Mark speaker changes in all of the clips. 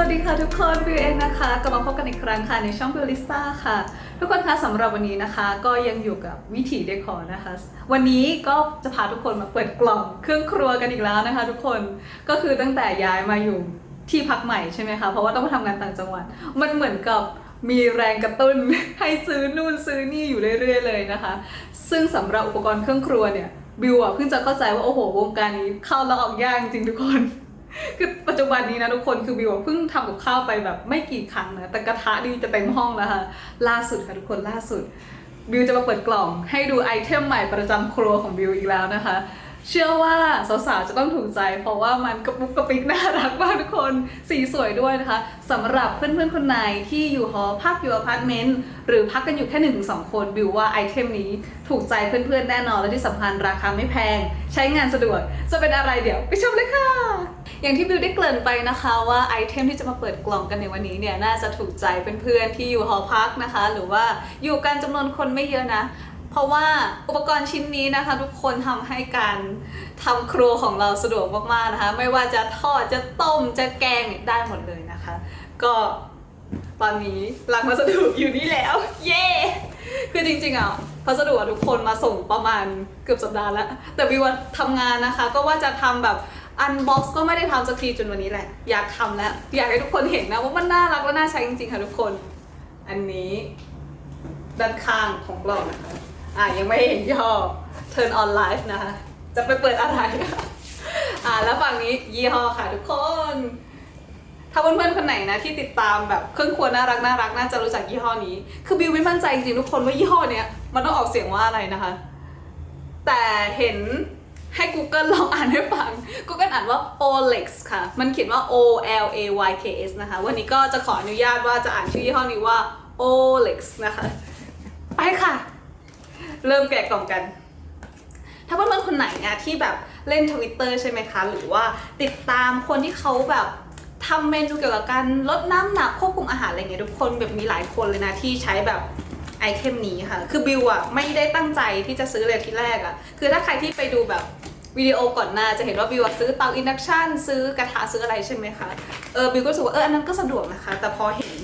Speaker 1: วัสดีค่ะทุกคนบิวเองนะคะกลับมาพบกันอีกครั้งค่ะในช่องบิวลิสตาค่ะ ทุกคนคะสำหรับวันนี้นะคะก็ยังอยู่กับวิถีเดคอร์นะคะ วันนี้ก็จะพาทุกคนมาเปิดกล่องเครื่องครัวกันอีกแล้วนะคะ ทุกคนก็คือตั้งแต่ย้ายมาอยู่ที่พักใหม่ใช่ไหมคะเพราะว่าต้องมาทำงานต่างจังหวัด มันเหมือนกับมีแรงกระตุ้นให้ซื้อนู่นซื้อนี่อยู่เรื่อย ๆ เลยนะคะ ซึ่งสำหรับอุปกรณ์เครื่องครัวเนี่ยบิวอะเพิ่งจะเข้าใจว่าโอ้โหวงการนี้เข้าแล้วออกยากจริงทุกคน คือปัจจุบันนี้นะทุกคนคือบิวเพิ่งทำกับข้าวไปแบบไม่กี่ครั้งนะแต่กระทะนี่จะเต็มห้องแล้วค่ะล่าสุดค่ะทุกคนล่าสุดบิวจะมาเปิดกล่องให้ดูไอเทมใหม่ประจำครัวของบิวอีกแล้วนะคะ เชื่อว่าสาวๆจะต้องถูกใจ เพราะว่ามันกระปุกกระปิกน่ารักมากทุกคนสีสวยด้วยนะคะสำหรับเพื่อนๆคนไหนที่อยู่หอพักอยู่อพาร์ตเมนต์หรือพักกันอยู่แค่หนึ่งถึงสองคนบิวว่าไอเทมนี้ถูกใจเพื่อนๆแน่นอนและที่สำคัญราคาไม่แพง ใช้งานสะดวกจะเป็นอะไรเดี๋ยวไปชมเลยค่ะ อย่างที่บิวได้เกริ่นไปนะคะว่าไอเทมที่จะมาเปิดกล่องกันในวันนี้เนี่ยน่าจะถูกใจเพื่อนๆที่อยู่หอพักนะคะ หรือว่าอยู่กันจำนวนคนไม่เยอะนะ เพราะว่าอุปกรณ์ชิ้นนี้นะคะ ทุกคนทำให้การทำครัวของเราสะดวกมากๆนะคะ ไม่ว่าจะทอดจะต้มจะแกงเนี่ยได้หมดเลยนะคะ ก็ตอนนี้ลังพัสดุอยู่นี่แล้ว เย้คือจริงๆอะพัสดุทุกคนมาส่งประมาณเกือบสัปดาห์แล้ว แต่วิวทำงานนะคะ ก็ว่าจะทำแบบ อันบ็อกซ์ก็ไม่ได้ทำสักทีจนวันนี้แหละ อยากทำแล้ว อยากให้ทุกคนเห็นนะว่ามันน่ารักและน่าใช้จริงๆค่ะทุกคน อันนี้ ด้านข้างของกล่องนะคะ อ่ายังไม่เห็นย่อ turn on live นะคะ จะไปเปิดอะไรอะอ่าแล้วฝั่งนี้ยี่ห้อค่ะทุกคน ถ้าเพื่อนๆคนไหนนะที่ติดตามแบบเครื่องครัวน่ารักน่ารักน่าจะรู้จักยี่ห้อนี้ คือบิวไม่มั่นใจจริงๆทุกคนว่ายี่ห้อเนี้ยมันต้องออกเสียงว่าอะไรนะคะ แต่เห็น Google ลองอ่านให้ฟัง Google อ่านว่า Olex ค่ะ มันเขียนว่า O L A Y K S นะคะ วันนี้ก็จะขออนุญาตว่าจะอ่านชื่อยี่ห้อนี้ว่า Olex นะคะ ไปค่ะ เริ่มแกะกล่องกัน ถ้าเพื่อนๆคนไหนนี่ยที่แบบเล่นทวิตเตอร์ใช่ไหมคะ หรือว่าติดตามคนที่เขาแบบทำเมนูเกี่ยวกับการลดน้ำหนักควบคุมอาหารอะไรเงี้ยทุกคนแบบมีหลายคนเลยนะที่ใช้แบบไอเทมนี้ค่ะ คือบิวอะไม่ได้ตั้งใจที่จะซื้อเลยที่แรกอะคือถ้าใครที่ไปดูแบบ วิดีโอก่อนหน้าจะเห็นว่าบิวอะซื้อเตาอินดักชันซื้อกระทะซื้ออะไรใช่ไหมคะเออบิวก็รู้สึกว่าเอออันนั้นก็สะดวกนะคะ แต่พอเห็น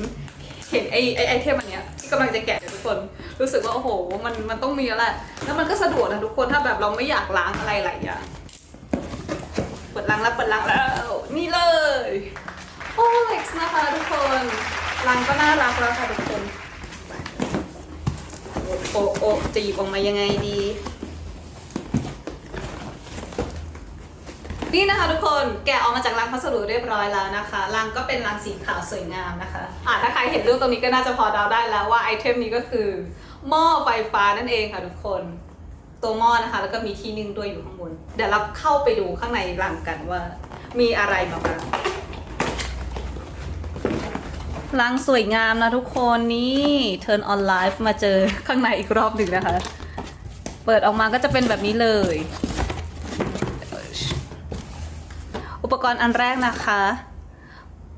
Speaker 1: เห็นไอไอไอเทมอันเนี้ยที่กำลังจะแกะเนี่ยทุกคนรู้สึกว่าโอ้โหมันมันต้องมีแล้วแหละแล้วมันก็สะดวกนะทุกคนถ้าแบบเราไม่อยากล้างอะไรหลายอย่างเปิดล้างแล้วเปิดล้างแล้วนี่เลยโอเล็กซ์นะคะทุกคนล้างก็น่ารักแล้วค่ะทุกคนโอ้โอ้จะหยิบออกมายังไงดี นี่นะคะทุกคนแกะออกมาจากลังพัสดุเรียบร้อยแล้วนะคะลังก็เป็นลังสีขาวสวยงามนะคะอ่าถ้าใครเห็นรูปตรงนี้ก็น่าจะพอเดาได้แล้วว่าไอเทมนี้ก็คือหม้อไฟฟ้านั่นเองค่ะทุกคนตัวหม้อนะคะ แล้วก็มีที่นึ่งด้วยอยู่ข้างบน เดี๋ยวเราเข้าไปดูข้างในลังกันว่า มีอะไรมาบ้างลังสวยงามนะทุกคนนี่ turn on live มาเจอข้างในอีกรอบหนึ่งนะคะ เปิดออกมาก็จะเป็นแบบนี้เลย อุ ปกรณ์อันแรกนะคะ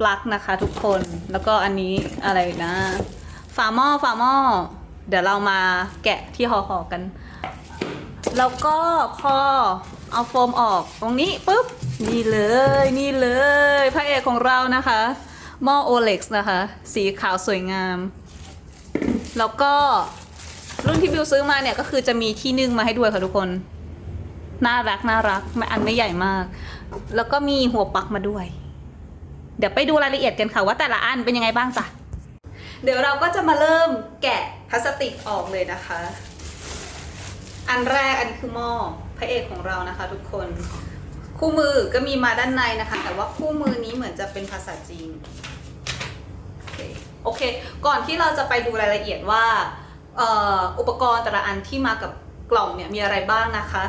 Speaker 1: ปลั๊กนะคะทุกคน แล้วก็อันนี้อะไรนะ ฝาหม้อฝาหม้อ เดี๋ยวเรามาแกะที่ห่อๆกัน แล้วก็พอเอาโฟมออกตรงนี้ปุ๊บ นี่เลยนี่เลยพระเอกของเรานะคะหม้อโอเล็กซ์นะคะ สีขาวสวยงาม แล้วก็รุ่นที่บิวซื้อมาเนี่ยก็คือจะมีที่นึ่งมาให้ด้วยค่ะทุกคน น่ารักน่ารักไม่อันไม่ใหญ่มาก แล้วก็มีหัวปักมาด้วย เดี๋ยวไปดูรายละเอียดกันค่ะว่าแต่ละอันเป็นยังไงบ้างจ้ะเดี๋ยวเราก็จะมาเริ่มแกะพลาสติกออกเลยนะคะ อันแรกอันนี้คือหม้อพระเอกของเรานะคะ ทุกคน คู่มือก็มีมาด้านในนะคะ แต่ว่าคู่มือนี้เหมือนจะเป็นภาษาจีนโอเค ก่อนที่เราจะไปดูรายละเอียดว่าอออุปกรณ์แต่ละอันที่มากับกล่องเนี่ยมีอะไรบ้างนะคะ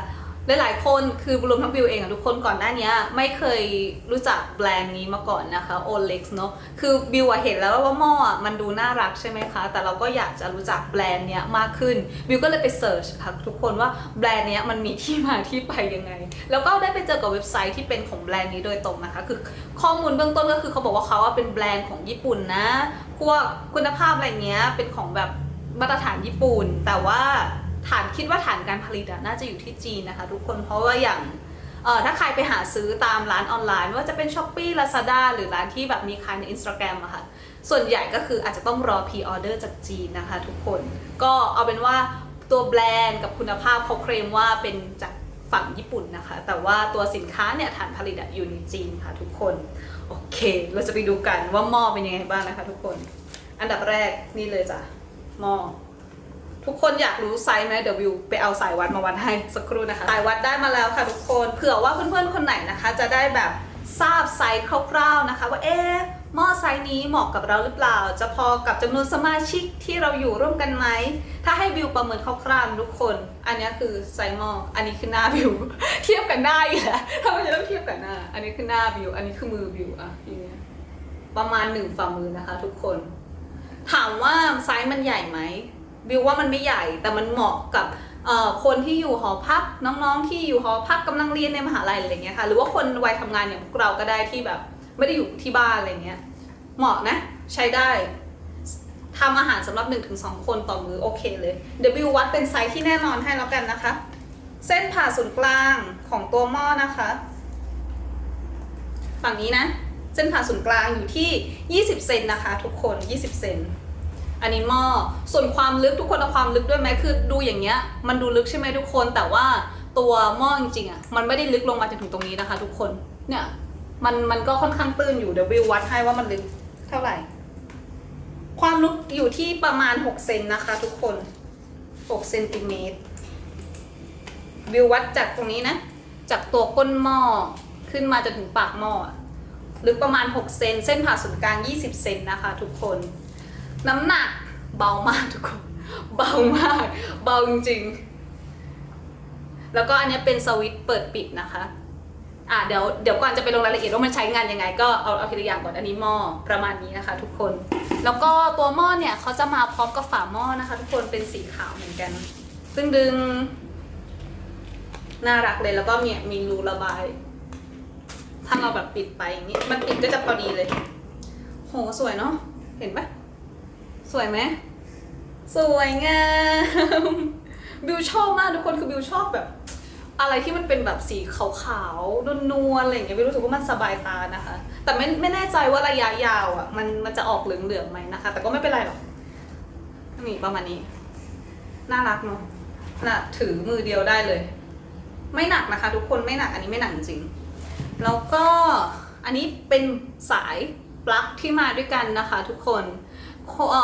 Speaker 1: หลายๆคนคือรวมทั้งบิวเองอะทุกคนก่อนหน้านี้ไม่เคยรู้จักแบรนด์นี้มาก่อนนะคะ Olex เนอะคือบิวอะเห็นแล้วว่าหม้อมันดูน่ารักใช่ไหมคะ แต่เราก็อยากจะรู้จักแบรนด์เนี้ยมากขึ้นบิวก็เลยไปเสิร์ชค่ะทุกคนว่าแบรนด์เนี้ยมันมีที่มาที่ไปยังไง แล้วก็ได้ไปเจอกับเว็บไซต์ที่เป็นของแบรนด์นี้โดยตรงนะคะ คือข้อมูลเบื้องต้นก็คือเขาบอกว่าเขาว่าเป็นแบรนด์ของญี่ปุ่นนะพวกคุณภาพอะไรเงี้ยเป็นของแบบมาตรฐานญี่ปุ่น แต่ว่า ฐานคิดว่าฐานการผลิตน่าจะอยู่ที่จีนนะคะทุกคนเพราะว่าอย่างถ้าใครไปหาซื้อตามร้านออนไลน์ไม่ว่าจะเป็น s h อ p e e Lazada หรือร้านที่แบบมีขายใน Instagram อะค่ะส่วนใหญ่ก็คืออาจจะต้องรอ p ีออเดอร์จากจีนนะคะทุกคนก็เอาเป็นว่าตัวแบรนด์กับคุณภาพเขาเคลมว่าเป็นจากฝั่งญี่ปุ่นนะคะ แต่ว่าตัวสินค้าเนี่ยฐานผลิตอยู่ในจีนค่ะทุกคน โอเค เราจะไปดูกันว่าหม้อเป็นยังไงบ้างนะคะทุกคน อันดับแรกนี่เลยจ้ะหม้อ ทุกคนอยากรู้ไซส์ไหมเดี๋ยววิวไปเอาสายวัดมาวัดให้สักครู่นะคะสายวัดได้มาแล้วค่ะทุกคนเผื่อว่าเพื่อนๆคนไหนนะคะ จะได้แบบทราบไซส์คร่าวๆนะคะ ว่าเอ๊ะหม้อไซส์นี้เหมาะกับเราหรือเปล่า จะพอกับจำนวนสมาชิกที่เราอยู่ร่วมกันไหม ถ้าให้วิวประเมินคร่าวๆทุกคน อันนี้คือไซส์หม้อ อันนี้คือหน้าวิว เทียบกันได้อยู่แล้วทำไมจะต้องเทียบกันหน้า อันนี้คือหน้าวิว อันนี้คือมือวิวอะอย่างเงี้ย ประมาณหนึ่งฝ่ามือนะคะ ทุกคน ถามว่าไซส์มันใหญ่ไหม บิวว่ามันไม่ใหญ่แต่มันเหมาะกับคนที่อยู่หอพักน้องๆ ที่อยู่หอพักกำลังเรียนในมหาลัยอะไรเงี้ยค่ะหรือว่าคนวัยทำงานอย่างพวกเราก็ได้ที่แบบ ไม่ได้อยู่ที่บ้านอะไรเงี้ยเหมาะนะใช้ได้ทำอาหารสำหรับ 1-2 คนต่อมือโอเคเลยเดี๋ยวบิววัดเป็นไซส์ที่แน่นอนให้แล้วกันนะคะ เส้นผ่าศูนย์กลางของตัวหม้อนะคะ ฝั่งนี้นะ เส้นผ่าศูนย์กลางอยู่ที่ 20 เซนนะคะ ทุกคน 20 เซน อันนี้หม้อส่วนความลึกทุกคนเอาความลึกด้วยไหมคือดูอย่างเงี้ยมันดูลึกใช่ไหมทุกคนแต่ว่าตัวหม้อจริงๆอะมันไม่ได้ลึกลงมาจนถึงตรงนี้นะคะ ทุกคนเนี่ยมันมันก็ค่อนข้างตื้นอยู่เดี๋ยววิววัดให้ว่ามันลึกเท่าไหร่ ความลึกอยู่ที่ประมาณ6เซนนะคะ ทุกคน6เซนติเมตรวิววัดจากตรงนี้นะ จากตัวก้นหม้อขึ้นมาจนถึงปากหม้อลึกประมาณ6เซนเส้นผ่าศูนย์กลาง 20 เซนนะคะ ทุกคน น้ำหนักเบามากทุกคน เบามาก เบาจริงๆ แล้วก็อันนี้เป็นสวิตช์เปิดปิดนะคะ อะเดี๋ยวเดี๋ยวก่อนจะไปลงรายละเอียดว่ามันใช้งานยังไง ก็เอาเอาทีละอย่างก่อนอันนี้หม้อประมาณนี้นะคะ ทุกคน แล้วก็ตัวหม้อเนี่ยเขาจะมาพร้อมกับฝาหม้อนะคะ ทุกคนเป็นสีขาวเหมือนกัน ซึ่งดึง น่ารักเลยแล้วก็มีมีรูระบาย ถ้าเราแบบปิดไปอย่างนี้มันปิดก็จะพอดีเลย โหสวยเนาะเห็นปะ สวยไหม สวยงาม บิวชอบมากทุกคนคือบิวชอบแบบ อะไรที่มันเป็นแบบสีขาวๆนวลๆอะไรอย่างเงี้ยบิวรู้สึกว่ามันสบายตานะคะ แต่ไม่ไม่แน่ใจว่าระยะยาวอะมันมันจะออกเหลืองๆไหมนะคะ แต่ก็ไม่เป็นไรหรอกนี่ประมาณนี้ น่ารักเนาะน่ะถือมือเดียวได้เลย ไม่หนักนะคะ ทุกคนไม่หนักอันนี้ไม่หนักจริงแล้วก็อันนี้เป็นสายปลั๊กที่มาด้วยกันนะคะ ทุกคน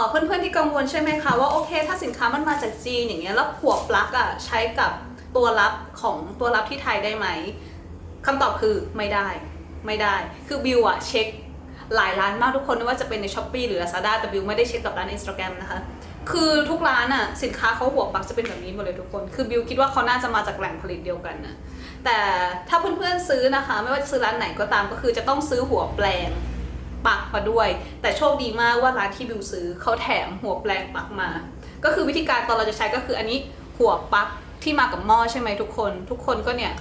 Speaker 1: เพื่อนๆที่กังวลใช่ไหมคะว่าโอเค ถ้าสินค้ามันมาจากจีนอย่างเงี้ยแล้วหัวปลั๊กอะใช้กับตัวรับของตัวรับที่ไทยได้ไหมคำตอบคือไม่ได้ไม่ได้ คือบิวอะเช็คหลายร้านมากทุกคนไม่ว่าจะเป็นใน s h อ p e e หรือ Lazada แต่บิวไม่ได้เช็คกับร้าน Instagram นะคะ คือทุกร้านอะสินค้าเขาหัวปลั๊กจะเป็นแบบนี้หมดเลยทุกคน คือบิวคิดว่าเขาน่าจะมาจากแหล่งผลิตเดียวกันนะแต่ถ้าเพื่อนๆซื้อนะคะ ไม่ว่าจะซื้อร้านไหนก็ตามก็คือจะต้องซื้อหัวแปลง มาด้วย แต่โชคดีมากว่าร้านที่บิวซื้อเขาแถมหัวแปลงปักมา ก็คือวิธีการตอนเราจะใช้ก็คืออันนี้หัวปลั๊กที่มากับหม้อใช่ไหมทุกคน ทุกคนก็เนี่ย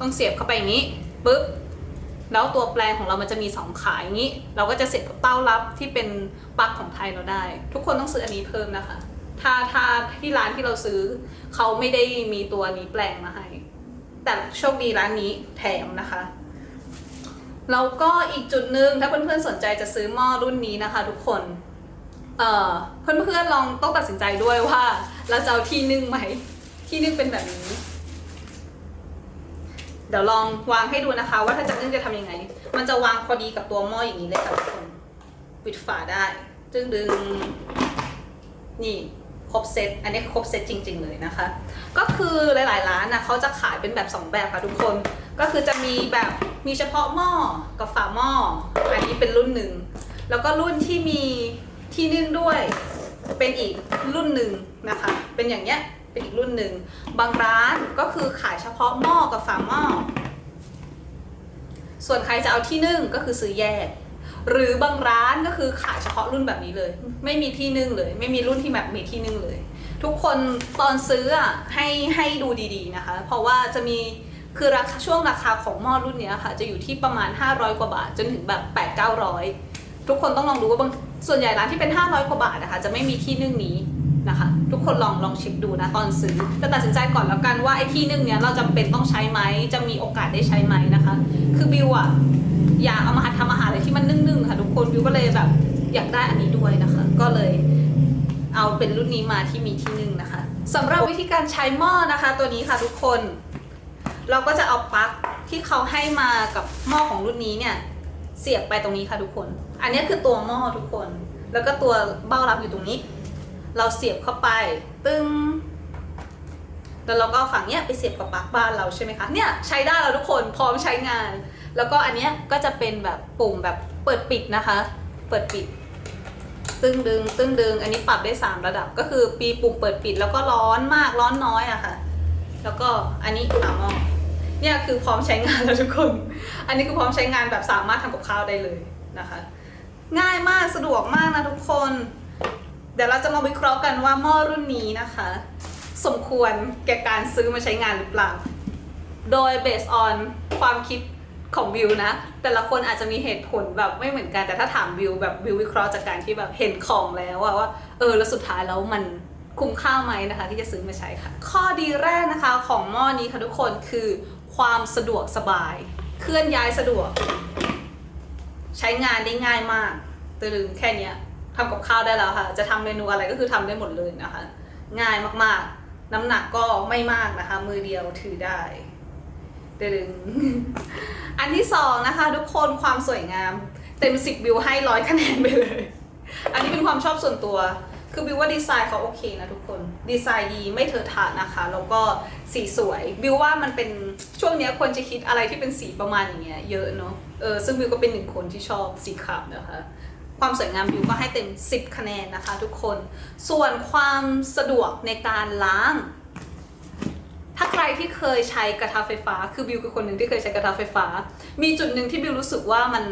Speaker 1: ต้องเสียบเข้าไปอย่างนี้ปุ๊บแล้วตัวแปลงของเรามันจะมีสองขาอย่างนี้ เราก็จะเสียบกับเต้ารับที่เป็นปลั๊กของไทยเราได้ ทุกคนต้องซื้ออันนี้เพิ่มนะคะ ถ้าถ้าที่ร้านที่เราซื้อ เขาไม่ได้มีตัวนี้แปลงมาให้ แต่โชคดีร้านนี้แถมนะคะ แล้วก็อีกจุดหนึ่งถ้าเพื่อนๆสนใจจะซื้อหม้อรุ่นนี้นะคะ ทุกคนเอ่อเพื่อนๆลองต้องตัดสินใจด้วยว่า เราจะเอาที่นึ่งไหมที่นึ่งเป็นแบบนี้ เดี๋ยวลองวางให้ดูนะคะ ว่าถ้าจะนึ่งจะทำยังไง มันจะวางพอดีกับตัวหม้ออย่างนี้เลยค่ะทุกคนปิดฝาได้จึงดึงนี่ครบเซต อันนี้ครบเซตจริง ๆ เลยนะคะ ก็คือหลายๆร้านนะเขาจะขายเป็นแบบ 2 แบบค่ะทุกคน ก็คือจะมีแบบ มีเฉพาะหม้อกับฝาหม้ออันนี้เป็นรุ่นหนึ่ง แล้วก็รุ่นที่มีที่นึ่งด้วยเป็นอีกรุ่นหนึ่งนะคะ เป็นอย่างเงี้ยเป็นอีกรุ่นหนึ่ง บางร้านก็คือขายเฉพาะหม้อกับฝาหม้อ ส่วนใครจะเอาที่นึ่งก็คือซื้อแยก หรือบางร้านก็คือขายเฉพาะรุ่นแบบนี้เลย ไม่มีที่นึ่งเลย ไม่มีรุ่นที่แบบมีที่นึ่งเลย ทุกคนตอนซื้ออะให้ให้ดูดีๆนะคะ เพราะว่าจะมี คือราคาช่วงราคาของหม้อรุ่นนี้ค่ะ จะอยู่ที่ประมาณ 500 กว่าบาท จนถึงแบบ 8 900 ทุกคนต้องลองดูว่าบางส่วนใหญ่ร้านที่เป็น 500 กว่าบาทนะคะจะไม่มีที่นึ่งนี้นะคะ ทุกคนลองลองเช็คดูนะตอนซื้อแต่ตัดสินใจก่อนแล้วกันว่าไอ้ที่นึ่งเนี้ยเราจำเป็นต้องใช้ไหมจะมีโอกาสได้ใช้ไหมนะคะ คือบิวอะอยากเอามาทำอาหารอะไรที่มันนึ่งๆค่ะ ทุกคนบิวก็เลยแบบอยากได้อันนี้ด้วยนะคะ ก็เลยเอาเป็นรุ่นนี้มาที่มีที่นึ่งนะคะสำหรับวิธีการใช้หม้อนะคะ ตัวนี้ค่ะทุกคน เราก็จะเอาปลั๊กที่เขาให้มากับหม้อของรุ่นนี้เนี่ยเสียบไปตรงนี้ค่ะทุกคน อันนี้คือตัวหม้อทุกคน แล้วก็ตัวเบ้ารับอยู่ตรงนี้ เราเสียบเข้าไป ตึ้งแล้วเราก็เอาฝั่งเนี้ยไปเสียบกับปลั๊กบ้านเราใช่ไหมคะเนี่ยใช้ได้แล้วทุกคนพร้อมใช้งาน แล้วก็อันเนี้ยก็จะเป็นแบบปุ่มแบบเปิดปิดนะคะ เปิดปิด ตึ้งดึง ตึ้งดึง อันนี้ปรับได้ 3 ระดับก็คือปีปุ่มเปิดปิดแล้วก็ร้อนมากร้อนน้อยอะค่ะ แล้วก็อันนี้ฝาหม้อ เนี่ยคือพร้อมใช้งานแล้วทุกคน อันนี้คือพร้อมใช้งานแบบสามารถทำกับข้าวได้เลยนะคะ ง่ายมากสะดวกมากนะทุกคน เดี๋ยวเราจะมาวิเคราะห์กันว่าหม้อรุ่นนี้นะคะ สมควรแก่การซื้อมาใช้งานหรือเปล่า โดย based on ความคิดของวิวนะ แต่ละคนอาจจะมีเหตุผลแบบไม่เหมือนกันแต่ถ้าถามวิวแบบวิววิเคราะห์จากการที่แบบเห็นของแล้วอะว่า เออแล้วสุดท้ายแล้วมันคุ้มค่าไหมนะคะ ที่จะซื้อมาใช้ค่ะ ข้อดีแรกนะคะของหม้อนี้ค่ะทุกคนคือ ความสะดวกสบาย เคลื่อนย้ายสะดวก ใช้งานได้ง่ายมากตึงแค่นี้ทำกับข้าวได้แล้วค่ะ จะทำเมนูอะไรก็คือทำได้หมดเลยนะคะ ง่ายมากๆ น้ำหนักก็ไม่มากนะคะ มือเดียวถือได้ตึงอันที่สองนะคะ ทุกคนความสวยงาม เต็มสิบวิวให้ร้อยคะแนนไปเลย อันนี้เป็นความชอบส่วนตัว คือบิวว่าดีไซน์เขาโอเคนะทุกคน ดีไซน์ดีไม่เทอะทะนะคะ แล้วก็สีสวยบิวว่ามันเป็นช่วงนี้ควรจะคิดอะไรที่เป็นสีประมาณอย่างเงี้ยเยอะเนาะเออซึ่งบิวก็เป็นหนึ่งคนที่ชอบสีขาวนะคะความสวยงามบิวก็ให้เต็ม 10 คะแนนนะคะ ทุกคน ส่วนความสะดวกในการล้าง ถ้าใครที่เคยใช้กระทะไฟฟ้า คือบิวคือคนหนึ่งที่เคยใช้กระทะไฟฟ้า มีจุดหนึ่งที่บิวรู้สึกว่ามัน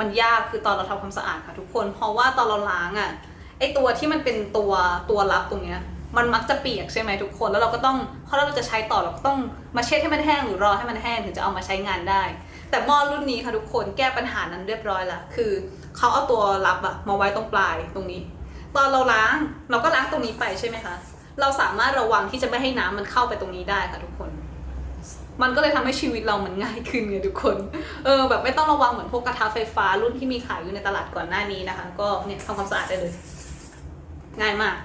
Speaker 1: มันยากคือตอนเราทำความสะอาดค่ะทุกคน เพราะว่าตอนเราล้างอะ่ะไอตัวที่มันเป็นตัวตัวรับตรงเนี้ย มันมักจะเปียกใช่ไหมทุกคน แล้วเราก็ต้องเพราะเราจะใช้ต่อเราก็ต้องมาเช็ดให้มันแห้งหรือรอให้มันแห้งถึงจะเอามาใช้งานได้ แต่หม้อรุ่นนี้ค่ะทุกคนแก้ปัญหานั้นเรียบร้อยละคือเขาเอาตัวรับอะมาไว้ตรงปลายตรงนี้ ตอนเราล้างเราก็ล้างตรงนี้ไปใช่ไหมคะเราสามารถระวังที่จะไม่ให้น้ำมันเข้าไปตรงนี้ได้ค่ะทุกคน มันก็เลยทำให้ชีวิตเรามันง่ายขึ้นไงทุกคน เออแบบไม่ต้องระวังเหมือนพวกกระทะไฟฟ้ารุ่นที่มีขายอยู่ในตลาดก่อนหน้านี้นะคะ ก็เนี่ยทำความสะอาดได้เลย ง่ายมาก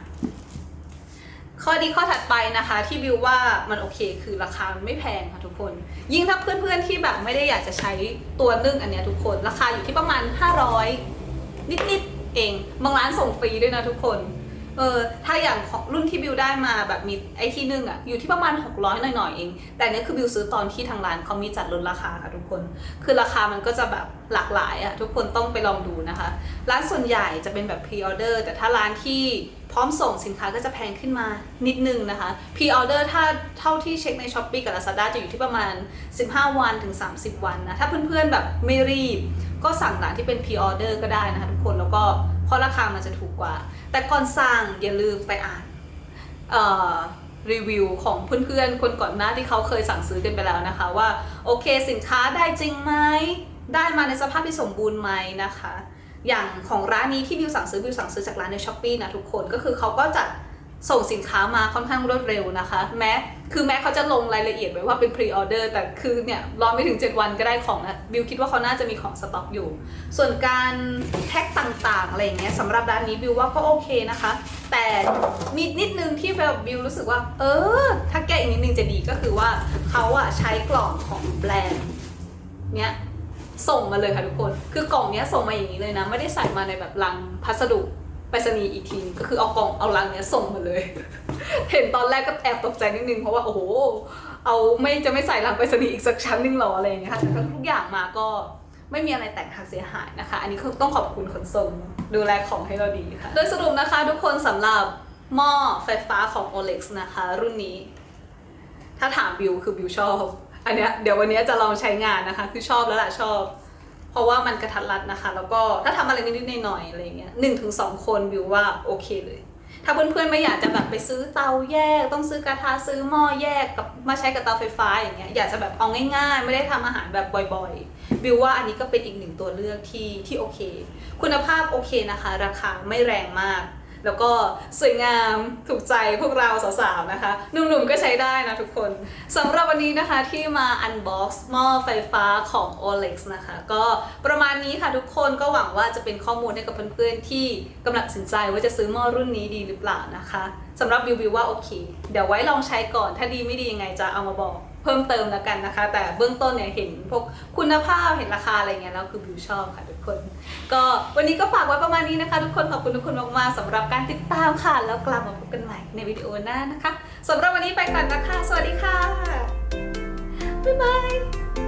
Speaker 1: ข้อดีข้อถัดไปนะคะที่บิวว่ามันโอเคคือราคามันไม่แพงค่ะทุกคน ยิ่งถ้าเพื่อนๆที่แบบไม่ได้อยากจะใช้ตัวนึ่งอันเนี้ยทุกคนราคาอยู่ที่ประมาณ 500 นิดๆเองบางร้านส่งฟรีด้วยนะทุกคนเออถ้าอย่างของรุ่นที่บิวได้มาแบบมีไอที่นึ่งอะอยู่ที่ประมาณ 600 หน่อยๆเอง แต่อันเนี้ยคือบิวซื้อตอนที่ทางร้านเขามีจัดลดราคาค่ะทุกคน คือราคามันก็จะแบบหลากหลายอะทุกคนต้องไปลองดูนะคะ ร้านส่วนใหญ่จะเป็นแบบพรีออเดอร์แต่ถ้าร้านที่ พร้อมส่งสินค้าก็จะแพงขึ้นมานิดนึงนะคะพรีออเดอร์ถ้าเท่าที่เช็คใน s h อ p e e กับ Lazada จะอยู่ที่ประมาณ 15 วันถึง 30 วันนะถ้าเพื่อนๆแบบไม่รีบ ก็สั่งร้านที่เป็นพรีออเดอร์ก็ได้นะคะทุกคนแล้วก็เพราะราคามันจะถูกกว่า แต่ก่อนสั่งอย่าลืมไปอ่านรีวิวของเพื่อนๆ คนก่อนหน้าที่เขาเคยสั่งซื้อกันไปแล้วนะคะ ว่าโอเคสินค้าได้จริงไหมได้มาในสภาพที่สมบูรณ์ไหมนะคะ อย่างของร้านนี้ที่บิวสั่งซื้อบิวสั่งซื้อจากร้านในช้อปปีนะทุกคนก็คือเขาก็จะส่งสินค้ามาค่อนข้างรวดเร็วนะคะ แม้คือแม้เขาจะลงรายละเอียดไว้ว่าเป็นพรีออเดอร์แต่คือเนี่ยรอไม่ถึง 7 วันก็ได้ของนะบิวคิดว่าเขาน่าจะมีของสต็อกอยู่ ส่วนการแท็กต่างๆอะไรอย่างเงี้ยสำหรับร้านนี้บิวว่าก็โอเคนะคะ แต่มีนิดนึงที่แบบบิวรู้สึกว่า เออ ถ้าแก้อีกนิดนึงจะดีก็คือว่าเขาอะใช้กล่องของแบรนด์เนี้ย ส่งมาเลยค่ะทุกคน คือกล่องเนี้ยส่งมาอย่างนี้เลยนะ ไม่ได้ใส่มาในแบบลังพัสดุไปรษณีย์อีกทีก็คือเอากล่องเอาลังเนี้ยส่งมาเลย เห็นตอนแรกก็แอบตกใจนิดนึงเพราะว่าโอ้โห เอาไม่จะไม่ใส่ลังไปรษณีย์อีกสักชั้นนึงหรออะไรอย่างเงี้ยค่ะแต่ทุกอย่างมาก็ไม่มีอะไรแตกหักเสียหายนะคะ อันนี้คือต้องขอบคุณขนส่งดูแลของให้เราดีค่ะ โดยสรุปนะคะทุกคนสำหรับหม้อไฟฟ้าของ Olex นะคะ รุ่นนี้ ถ้าถามบิวคือบิวชอบ อันเนี้ยเดี๋ยววันนี้จะลองใช้งานนะคะ คือชอบแล้วล่ะชอบ เพราะว่ามันกระทัดรัดนะคะ แล้วก็ถ้าทำอะไรนิดๆหน่อยๆอะไรเงี้ยหนึ่งถึงสองคนบิวว่าโอเคเลย ถ้าเพื่อนๆไม่อยากจะแบบไปซื้อเตาแยก ต้องซื้อกระทะซื้อหม้อแยกกับมาใช้กับเตาไฟฟ้าอย่างเงี้ยอยากจะแบบเอาง่ายๆ ไม่ได้ทำอาหารแบบบ่อยๆบิวว่าอันนี้ก็เป็นอีกหนึ่งตัวเลือกที่ที่โอเค คุณภาพโอเคนะคะ ราคาไม่แรงมาก แล้วก็สวยงามถูกใจพวกเราสาวๆนะคะหนุ่มๆก็ใช้ได้นะทุกคนสำหรับวันนี้นะคะที่มา unbox หม้อไฟฟ้าของ Olex นะคะ ก็ประมาณนี้ค่ะทุกคนก็หวังว่าจะเป็นข้อมูลให้กับเพื่อนๆที่กำลังตัดสินใจว่าจะซื้อหม้อรุ่นนี้ดีหรือเปล่านะคะสำหรับวิววิวว่าโอเค เดี๋ยวไว้ลองใช้ก่อนถ้าดีไม่ดียังไงจะเอามาบอกเพิ่มเติมแล้วกันนะคะ แต่เบื้องต้นเนี่ยเห็นพวกคุณภาพเห็นราคาอะไรเงี้ยแล้วคือวิวชอบค่ะทุ คน ก็วันนี้ก็ฝากไว้ประมาณนี้นะคะ ทุกคนขอบคุณทุกคนมากๆสำหรับการติดตามค่ะ แล้วกลับมาพบกันใหม่ในวิดีโอหน้านะคะสำหรับวันนี้ไปก่อนนะคะ สวัสดีค่ะบ๊ายบาย